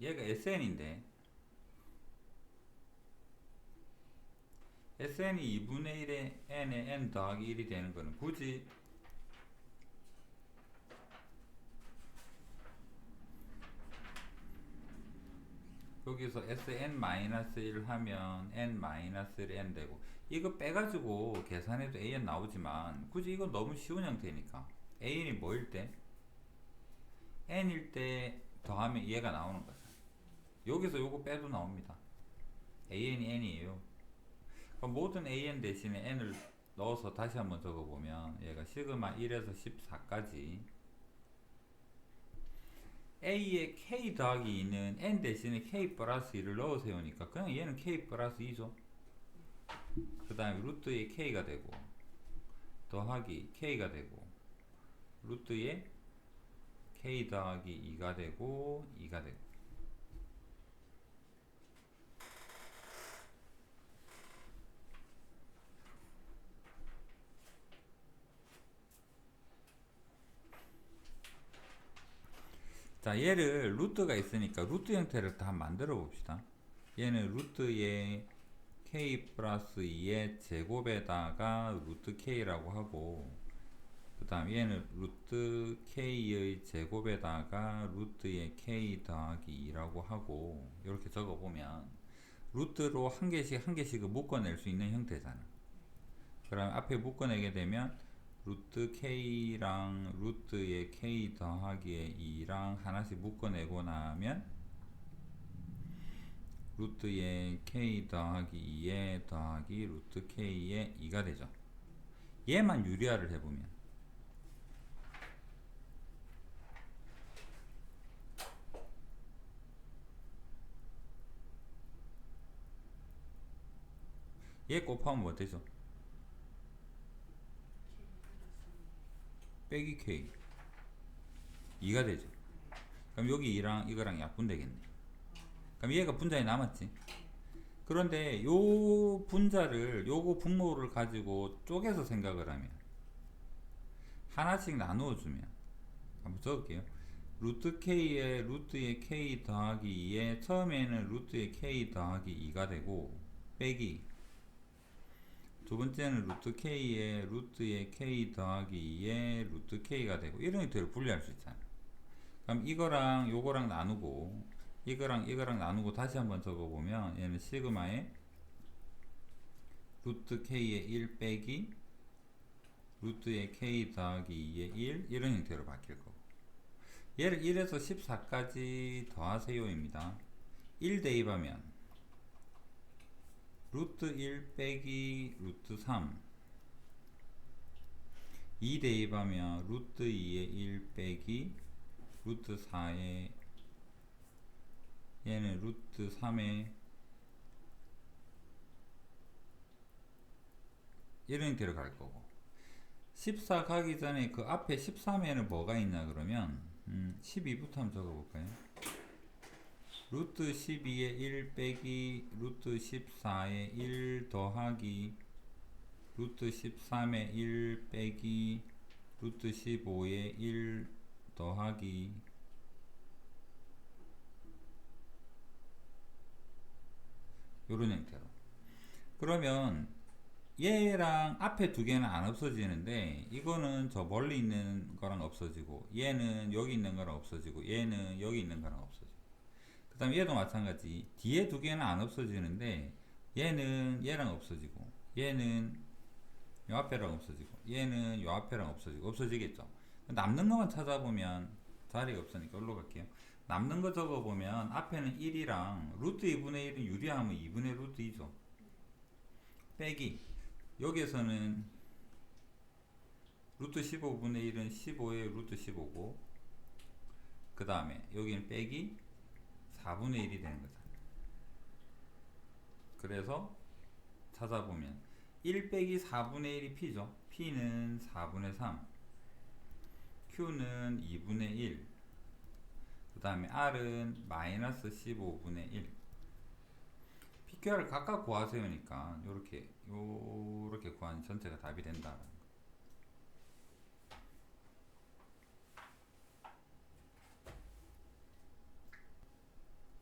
얘가 SN인데 SN이 2분의 1의 N에 N 더하기 1이 되는 거는 굳이 여기서 SN-1 하면 N-1N 되고 이거 빼가지고 계산해도 AN 나오지만 굳이 이거 너무 쉬운 형태니까 AN이 뭐일 때? N일 때 더하면 얘가 나오는 거죠 여기서 요거 빼도 나옵니다. AN이 N이에요. 그럼 모든 AN 대신에 N을 넣어서 다시 한번 적어보면 얘가 시그마 1에서 14까지. A에 K 더하기 2는 N 대신에 K 플러스 2를 넣으세요니까 그냥 얘는 K 플러스 2죠. 그 다음에 루트에 K가 되고 더하기 K가 되고 루트에 K 더하기 2가 되고 2가 되고 자 얘를 루트가 있으니까 루트 형태를 다 만들어 봅시다. 얘는 루트의 k 플러스 2의 제곱에다가 루트 k라고 하고 그 다음 얘는 루트 k의 제곱에다가 루트의 k 더하기 2라고 하고 이렇게 적어보면 루트로 한 개씩 한 개씩 묶어낼 수 있는 형태잖아. 그럼 앞에 묶어내게 되면 루트 k랑 루트의 k 더하기의 2랑 하나씩 묶어내고 나면 루트의 k 더하기 2에 더하기 루트 k의 2가 되죠. 얘만 유리화를 해보면 얘 곱하면 뭐 되죠? 빼기 k 2가 되죠. 그럼 여기 2랑 이거랑 약분되겠네. 그럼 얘가 분자에 남았지. 그런데 요 분자를 요거 분모를 가지고 쪼개서 생각을 하면 하나씩 나누어 주면 한번 적을게요. 루트 k에 루트의 k 더하기 2에 처음에는 루트의 k 더하기 2가 되고 빼기 두 번째는 루트 k에 루트의 k 더하기 2에 루트 k가 되고 이런 형태로 분리할 수 있잖아요. 그럼 이거랑 요거랑 나누고 이거랑 이거랑 나누고 다시 한번 적어보면 얘는 시그마에 루트 k의 1 빼기 루트의 k 더하기 2의 1 이런 형태로 바뀔 거고 얘를 1에서 14까지 더하세요입니다. 1 대입하면 루트 1 빼기 루트 3 2 대입하면 루트 2의 1 빼기 루트 4의 얘는 루트 3의 이런 형태로 갈 거고 14 가기 전에 그 앞에 13에는 뭐가 있나 그러면 음, 12부터 한번 적어볼까요? 루트 12의 1 빼기 루트 14의 1 더하기 루트 13의 1 빼기 루트 15의 1 더하기 요런 형태로. 그러면 얘랑 앞에 두 개는 안 없어지는데 이거는 저 멀리 있는 거랑 없어지고 얘는 여기 있는 거랑 없어지고 얘는 여기 있는 거랑 없어지고. 그 다음 얘도 마찬가지. 뒤에 두 개는 안 없어지는데 얘는 얘랑 없어지고 얘는 요 앞에랑 없어지고 얘는 요 앞에랑 없어지고 없어지겠죠. 남는 것만 찾아보면 자리가 없으니까 일로 갈게요. 남는 거 적어보면 앞에는 1이랑 루트 2분의 1은 유리하면 2분의 루트 2죠. 빼기. 여기에서는 루트 15분의 1은 15의 루트 15고 그 다음에 여기는 빼기 4분의 1이 되는 거죠. 그래서 찾아보면 1 빼기 4분의 1이 P죠. P는 4분의 3 Q는 2분의 1 그 다음에 R은 마이너스 15분의 1 PQR을 각각 구하세요니까 요렇게 요렇게 구하는 전체가 답이 된다